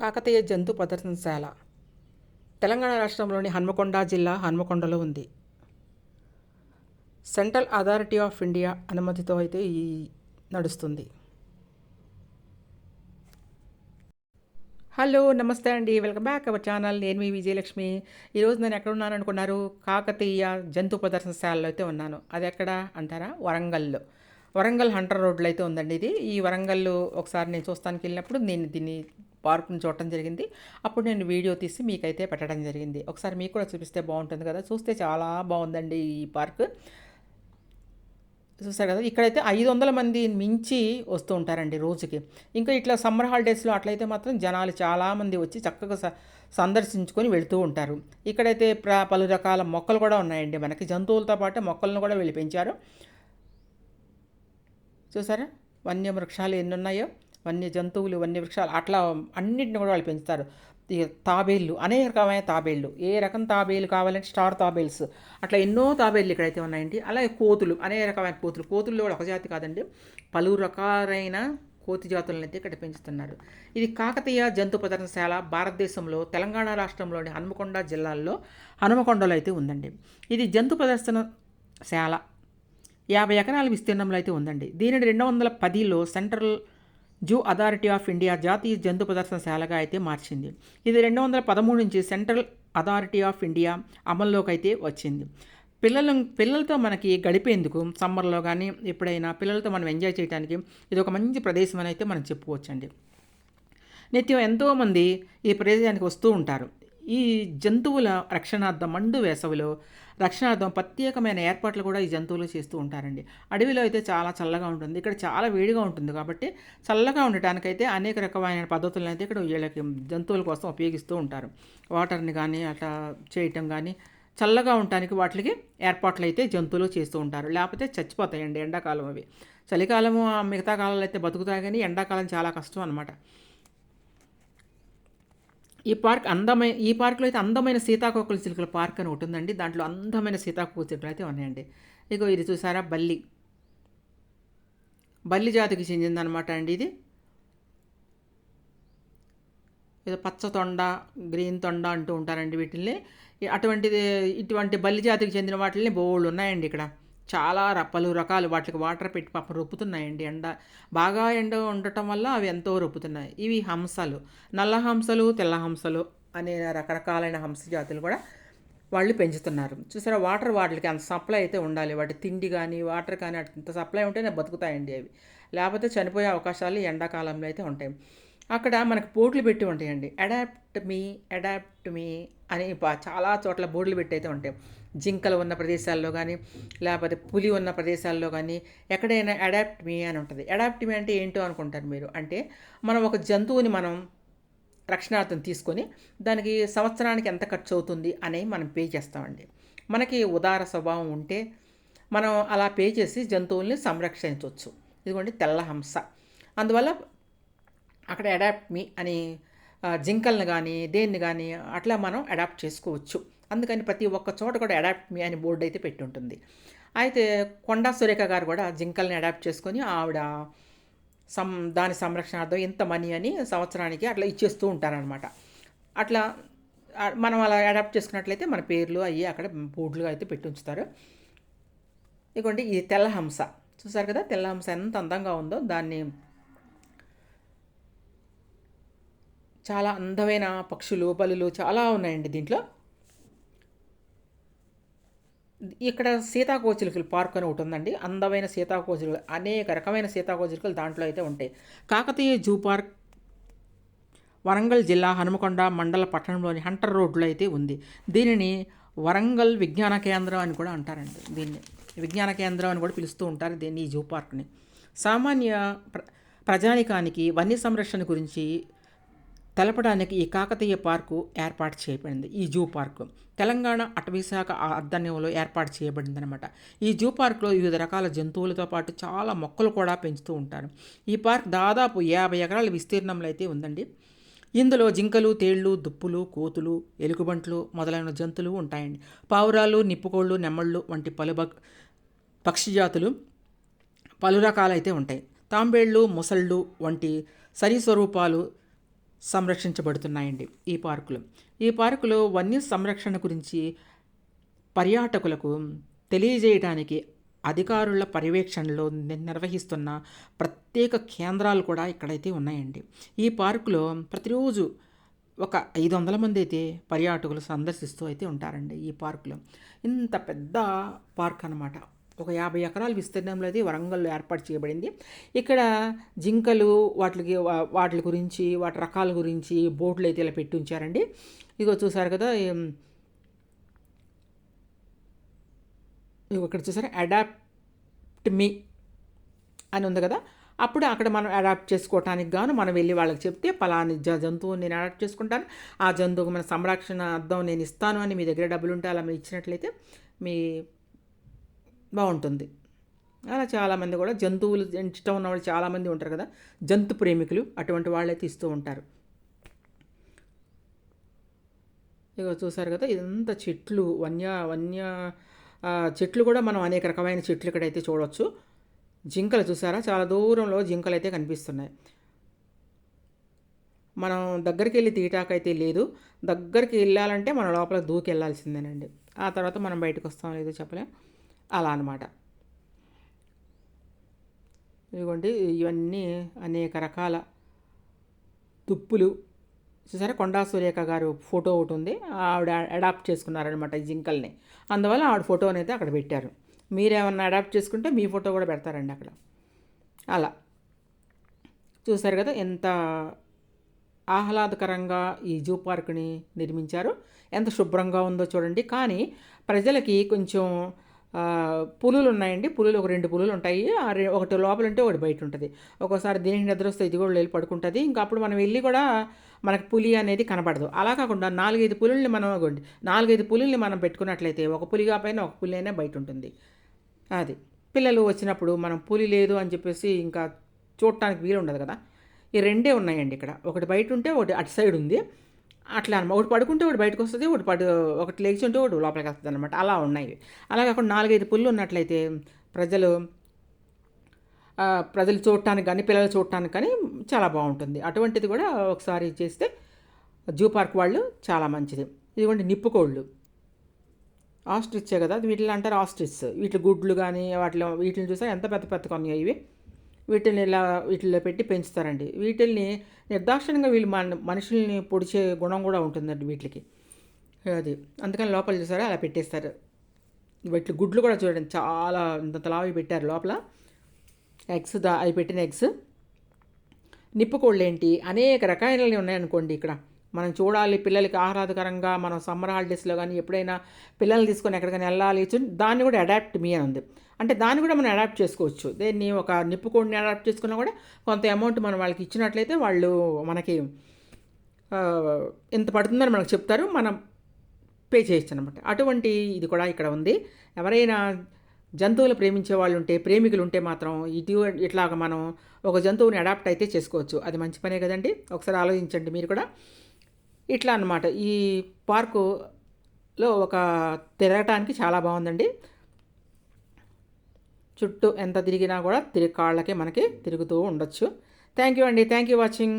కాకతీయ జంతు ప్రదర్శనశాల. తెలంగాణ రాష్ట్రంలోని హన్మకొండ జిల్లా హన్మకొండలో ఉంది. సెంట్రల్ అథారిటీ ఆఫ్ ఇండియా అనుమతితో అయితే ఈ నడుస్తుంది. హలో నమస్తే అండి. Welcome back our channel. నేను మీ విజయలక్ష్మి. ఈరోజు నేను ఎక్కడ ఉన్నాను అనుకున్నారు కాకతీయ జంతు ప్రదర్శనశాలలో అయితే ఉన్నాను. అది ఎక్కడ అంటారా? వరంగల్లో. వరంగల్ హంటర్ రోడ్లో అయితే ఉందండి ఇది. ఈ వరంగల్ ఒకసారి నేను చూస్తానికి వెళ్ళినప్పుడు నేను దీన్ని పార్కును చూడటం జరిగింది. అప్పుడు నేను వీడియో తీసి మీకైతే పెట్టడం జరిగింది. ఒకసారి మీకు కూడా చూపిస్తే బాగుంటుంది కదా. చూస్తే చాలా బాగుందండి ఈ పార్క్. చూసారు కదా? ఇక్కడైతే ఐదు వందల మంది మించి వస్తూ ఉంటారండి రోజుకి. ఇంకా ఇట్లా సమ్మర్ హాలిడేస్లో అట్లయితే మాత్రం జనాలు చాలామంది వచ్చి చక్కగా సందర్శించుకొని వెళుతూ ఉంటారు. ఇక్కడైతే ప్ర పలు రకాల మొక్కలు కూడా ఉన్నాయండి మనకి. జంతువులతో పాటు మొక్కలను కూడా వెళ్ళి పెంచారు. చూసారా? వన్య వృక్షాలు ఎన్ని ఉన్నాయో? వన్య జంతువులు వన్య వృక్షాలు అట్లా అన్నింటిని కూడా వాళ్ళు పెంచుతారు. ఇక తాబేళ్ళు అనేక రకమైన తాబేళ్ళు ఏ రకం తాబేలు కావాలంటే స్టార్ తాబేల్స్ అట్లా ఎన్నో తాబేళ్ళు ఇక్కడైతే ఉన్నాయండి. అలాగే కోతులు అనేక రకమైన కోతులు. కోతుల్లో కూడా ఒక జాతి కాదండి. పలు రకాలైన కోతి జాతులను అయితే ఇక్కడ పెంచుతున్నారు. ఇది కాకతీయ జంతు ప్రదర్శనశాల భారతదేశంలో తెలంగాణ రాష్ట్రంలోని హనుమకొండ జిల్లాల్లో హనుమకొండలో అయితే ఉందండి. ఇది జంతు ప్రదర్శనశాల యాభై ఎకరాల విస్తీర్ణంలో అయితే ఉందండి. దీనిని రెండు వందల పదిలో central zoo authority of India జాతీయ జంతు ప్రదర్శనశాలగా అయితే మార్చింది. ఇది రెండు వందల పదమూడు నుంచి సెంట్రల్ అథారిటీ ఆఫ్ ఇండియా అమల్లోకి అయితే వచ్చింది. పిల్లలు పిల్లలతో మనకి గడిపేందుకు సమ్మర్లో కానీ ఎప్పుడైనా పిల్లలతో మనం ఎంజాయ్ చేయడానికి ఇది ఒక మంచి ప్రదేశం అని అయితే మనం చెప్పుకోవచ్చండి. నిత్యం ఎంతోమంది ఈ ప్రదేశానికి వస్తూ ఉంటారు. ఈ జంతువుల రక్షణార్థం మండు వేసవిలో రక్షణార్థం ప్రత్యేకమైన ఏర్పాట్లు కూడా ఈ జంతువులు చేస్తూ ఉంటారండి. అడవిలో అయితే చాలా చల్లగా ఉంటుంది. ఇక్కడ చాలా వేడిగా ఉంటుంది కాబట్టి చల్లగా ఉండటానికైతే అనేక రకమైన పద్ధతులను అయితే ఇక్కడ వీళ్ళకి జంతువుల కోసం ఉపయోగిస్తూ ఉంటారు. వాటర్ని కానీ అట్లా చేయటం కానీ చల్లగా ఉండటానికి వాటికి ఏర్పాట్లు అయితే జంతువులు చేస్తూ ఉంటారు. లేకపోతే చచ్చిపోతాయండి ఎండాకాలం అవి. చలికాలము మిగతా కాలంలో అయితే బతుకుతాయి కానీ ఎండాకాలం చాలా కష్టం అనమాట ఈ పార్క్ అందమైన ఈ పార్క్లో అయితే అందమైన సీతాకోకల చిలుకల పార్క్ అని ఒకటి ఉందండి. దాంట్లో అందమైన సీతాకోకల చిలుకలు అయితే ఉన్నాయండి. ఇగో ఇది చూసారా? బల్లి. బల్లి జాతికి చెందిందనమాట అండి ఇది. ఏదో పచ్చ తొండ గ్రీన్ తొండ అంటూ ఉంటారండి వీటిల్ని. అటువంటిది ఇటువంటి బల్లి జాతికి చెందిన వాటిని బోళ్ళు ఉన్నాయండి ఇక్కడ. చాలా పలు రకాలు వాటికి వాటర్ పెట్టి పాపం రొప్పుతున్నాయండి. ఎండ బాగా ఎండ ఉండటం వల్ల అవి ఎంతో రొప్పుతున్నాయి. ఇవి హంసలు. నల్ల హంసలు తెల్ల హంసలు అనే రకరకాలైన హంస జాతులు కూడా వాళ్ళు పెంచుతున్నారు. చూసారా వాటర్ వాటికి అంత సప్లై అయితే ఉండాలి. వాటి తిండి కానీ వాటర్ కానీ అంత సప్లై ఉంటేనే బతుకుతాయండి అవి. లేకపోతే చనిపోయే అవకాశాలు ఎండాకాలంలో అయితే ఉంటాయి. అక్కడ మనకు బోర్డులు పెట్టి ఉంటాయండి. అడాప్ట్ మీ అడాప్ట్ మీ అని చాలా చోట్ల బోర్డులు పెట్టి అయితే ఉంటాయి. జింకలు ఉన్న ప్రదేశాల్లో కానీ లేకపోతే పులి ఉన్న ప్రదేశాల్లో కానీ ఎక్కడైనా అడాప్ట్ మీ అని ఉంటుంది. అడాప్ట్ మీ అంటే ఏంటో అనుకుంటారు మీరు? అంటే మనం ఒక జంతువుని మనం రక్షణార్థం తీసుకొని దానికి సంవత్సరానికి ఎంత ఖర్చు అవుతుంది అని మనం పే చేస్తామండి. మనకి ఉదార స్వభావం ఉంటే మనం అలా పే చేసి జంతువుల్ని సంరక్షించవచ్చు ఇదిగోండి తెల్ల హంస. అందువల్ల అక్కడ అడాప్ట్ మీ అని జింకల్ని కానీ దేన్ని కానీ అట్లా మనం అడాప్ట్ చేసుకోవచ్చు. అందుకని ప్రతి ఒక్క చోట కూడా అడాప్ట్ మీ అని బోర్డు అయితే పెట్టి ఉంటుంది అయితే కొండా సురేఖ గారు కూడా జింకల్ని అడాప్ట్ చేసుకొని ఆవిడ సం దాని సంరక్షణార్థం ఇంత మనీ అని సంవత్సరానికి అట్లా ఇచ్చేస్తూ ఉంటారనమాట అట్లా మనం అలా అడాప్ట్ చేసుకున్నట్లయితే మన పేర్లు అవి అక్కడ బోర్డులు అయితే పెట్టి ఉంచుతారు ఇదిగోండి ఇది తెల్లహంస. చూసారు కదా తెల్లహంస ఎంత అందంగా ఉందో దాన్ని చాలా అందమైన పక్షులు బలులు చాలా ఉన్నాయండి దీంట్లో. ఇక్కడ సీతాకోచిలుకలు పార్క్ అని ఒకటి ఉందండి. అందమైన సీతాకోచిలుకలు అనేక రకమైన సీతాకోచిలుకలు దాంట్లో అయితే ఉంటాయి. కాకతీయ జూ పార్క్ వరంగల్ జిల్లా హనుమకొండ మండల పట్టణంలోని హంటర్ రోడ్లో అయితే ఉంది. దీనిని వరంగల్ విజ్ఞాన కేంద్రం అని కూడా అంటారండి. దీన్ని విజ్ఞాన కేంద్రం అని కూడా పిలుస్తూ ఉంటారు దీన్ని ఈ జూ పార్క్ని. సామాన్య ప్ర ప్రజానికానికి వన్య సంరక్షణ గురించి తెలపడానికి ఈ కాకతీయ పార్కు ఏర్పాటు చేయబడింది. ఈ జూ పార్కు తెలంగాణ అటవీశాఖ ఆధ్వర్యంలో ఏర్పాటు చేయబడిందనమాట ఈ జూ పార్క్లో వివిధ రకాల జంతువులతో పాటు చాలా మొక్కలు కూడా పెంచుతూ ఉంటారు. ఈ పార్క్ దాదాపు యాభై ఎకరాల విస్తీర్ణంలో అయితే ఉందండి. ఇందులో జింకలు తేళ్ళు దుప్పులు కోతులు ఎలుగుబంట్లు మొదలైన జంతువులు ఉంటాయండి. పావురాలు నిప్పుకోళ్ళు నెమ్మళ్ళు వంటి పలు పక్షి జాతులు పలు రకాలైతే ఉంటాయి. తాంబేళ్ళు ముసళ్ళు వంటి సరీస్వరూపాలు సంరక్షించబడుతున్నాయండి ఈ పార్కులు. ఈ పార్కులో వన్య సంరక్షణ గురించి పర్యాటకులకు తెలియజేయడానికి అధికారుల పర్యవేక్షణలో ని- నిర్వహిస్తున్న ప్రత్యేక కేంద్రాలు కూడా ఇక్కడైతే ఉన్నాయండి. ఈ పార్కులో ప్రతిరోజు ఒక ఐదు వందల మంది అయితే పర్యాటకులు సందర్శిస్తూ అయితే ఉంటారండి ఈ పార్కులో. ఇంత పెద్ద పార్క్ అనమాట ఒక యాభై ఎకరాల విస్తీర్ణంలో అది వరంగల్లో ఏర్పాటు చేయబడింది. ఇక్కడ జింకలు వాటికి వా- వాటి గురించి వాటి రకాల గురించి బోర్డులు అయితే ఇలా పెట్టి ఉంచారండి. ఇగో చూసారు కదా ఇక్కడ చూసారు అడాప్ట్ మీ అని ఉంది కదా. అప్పుడు అక్కడ మనం అడాప్ట్ చేసుకోవటానికి గాను మనం వెళ్ళి వాళ్ళకి చెప్తే పలాని జ జంతువు నేను అడాప్ట్ చేసుకుంటాను. ఆ జంతువుకు మన సంరక్షణ అర్థం నేను ఇస్తాను అని మీ దగ్గర డబ్బులు ఉంటే అలా మీరు ఇచ్చినట్లయితే మీ బాగుంటుంది. అలా చాలామంది కూడా జంతువులు ఇష్టం ఉన్న వాళ్ళు చాలామంది ఉంటారు కదా జంతు ప్రేమికులు అటువంటి వాళ్ళైతే ఇస్తూ ఉంటారు. ఇక చూసారు కదా ఇదంతా చెట్లు వన్య వన్య చెట్లు కూడా మనం అనేక రకమైన చెట్లు ఇక్కడైతే చూడవచ్చు జింకలు చూసారా? చాలా దూరంలో జింకలు అయితే కనిపిస్తున్నాయి. మనం దగ్గరికి వెళ్ళి తీయటాకైతే లేదు. దగ్గరికి వెళ్ళాలంటే మన లోపల దూకి వెళ్ళాల్సిందేనండి ఆ తర్వాత మనం బయటకు వస్తాం లేదో చెప్పలేం. అలా అనమాట ఇదిగోండి ఇవన్నీ అనేక రకాల తుప్పులు చూసారా కొండా సురేఖ గారు ఫోటో ఒకటి ఉంది. ఆవిడ అడాప్ట్ చేసుకున్నారనమాట ఈ జింకల్ని. అందువల్ల ఆవిడ ఫోటోని అయితే అక్కడ పెట్టారు. మీరేమన్నా అడాప్ట్ చేసుకుంటే మీ ఫోటో కూడా పెడతారండి అక్కడ. అలా. చూసారు కదా ఎంత ఆహ్లాదకరంగా ఈ జూ పార్క్ని నిర్మించారు. ఎంత శుభ్రంగా ఉందో చూడండి. కానీ ప్రజలకి కొంచెం పులులు ఉన్నాయండి పులులు ఒక రెండు పులులు ఉంటాయి ఆ రె- ఒకటి లోపల ఉంటే ఒకటి బయట ఉంటుంది ఒక్కోసారి దేనికి నిద్ర వస్తే ఇది కూడా వెళ్ళి పడుకుంటుంది. ఇంకా అప్పుడు మనం వెళ్ళి కూడా మనకు పులి అనేది కనబడదు. అలా కాకుండా నాలుగైదు పులుల్ని మనం నాలుగైదు పులుల్ని మనం పెట్టుకున్నట్లయితే ఒక పులిగా పైన ఒక పులి అయినా బయట ఉంటుంది అది. పిల్లలు వచ్చినప్పుడు మనం పులి లేదు అని చెప్పేసి ఇంకా చూడటానికి వీలు ఉండదు కదా. ఈ రెండే ఉన్నాయండి ఇక్కడ. ఒకటి బయట ఉంటే ఒకటి అటు సైడ్ ఉంది అట్లా అనమాట ఒకటి పడుకుంటే ఒకటి బయటకు వస్తుంది ఒకటి పడు ఒకటి లేచి ఉంటే ఒకటి లోపలికి వస్తుంది అనమాట అలా ఉన్నాయి. అలా కాకుండా నాలుగైదు పుల్లు ఉన్నట్లయితే ప్రజలు ప్రజలు చూడటానికి కానీ పిల్లలు చూడటానికి కానీ చాలా బాగుంటుంది. అటువంటిది కూడా ఒకసారి చేస్తే జూ పార్క్ వాళ్ళు చాలా మంచిది. ఇదిగోండి నిప్పుకోళ్ళు ఆస్ట్రిచ్చే కదా వీటిని అంటారు ఆస్ట్రిచ్ వీటి గుడ్లు కానీ వాటిలో వీటిని చూసా ఎంత పెద్ద పెద్ద కొన్ని ఇవి. వీటిని ఇలా వీటిలో పెట్టి పెంచుతారండి. వీటిల్ని నిర్దాక్షణంగా వీళ్ళు మన మనుషుల్ని పొడిచే గుణం కూడా ఉంటుందండి వీటికి. అది. అందుకని లోపల చూసారా అలా పెట్టేస్తారు. వీటి గుడ్లు కూడా చూడండి చాలా ఇంత లావి పెట్టారు లోపల. ఎగ్స్ దా అవి పెట్టిన ఎగ్స్. నిప్పుకోళ్ళు ఏంటి అనేక రకాలవి ఉన్నాయనుకోండి ఇక్కడ. మనం చూడాలి పిల్లలకి ఆహ్లాదకరంగా మనం సమ్మర్ హాలిడేస్లో కానీ ఎప్పుడైనా పిల్లల్ని తీసుకొని ఎక్కడికైనా వెళ్ళాలి దాన్ని కూడా అడాప్ట్ మీ అని ఉంది. అంటే దాన్ని కూడా మనం అడాప్ట్ చేసుకోవచ్చు. దీన్ని ఒక నిప్పుకోడిని అడాప్ట్ చేసుకున్నా కూడా కొంత అమౌంట్ మనం వాళ్ళకి ఇచ్చినట్లయితే వాళ్ళు మనకి ఎంత పడుతుందని మనకు చెప్తారు. మనం పే చేయొచ్చు అనమాట అటువంటి ఇది కూడా ఇక్కడ ఉంది. ఎవరైనా జంతువులు ప్రేమించే వాళ్ళు ఉంటే ప్రేమికులు ఉంటే మాత్రం ఇటు ఇట్లాగ మనం ఒక జంతువుని అడాప్ట్ అయితే చేసుకోవచ్చు. అది మంచి పనే కదండి. ఒకసారి ఆలోచించండి మీరు కూడా. ఇట్లా అన్నమాట. ఈ పార్కులో ఒక తిరగటానికి చాలా బాగుందండి. చుట్టూ ఎంత తిరిగినా కూడా తిరిగి కాళ్ళకే మనకి తిరుగుతూ ఉండొచ్చు. థ్యాంక్ యూ అండి. Thank you watching.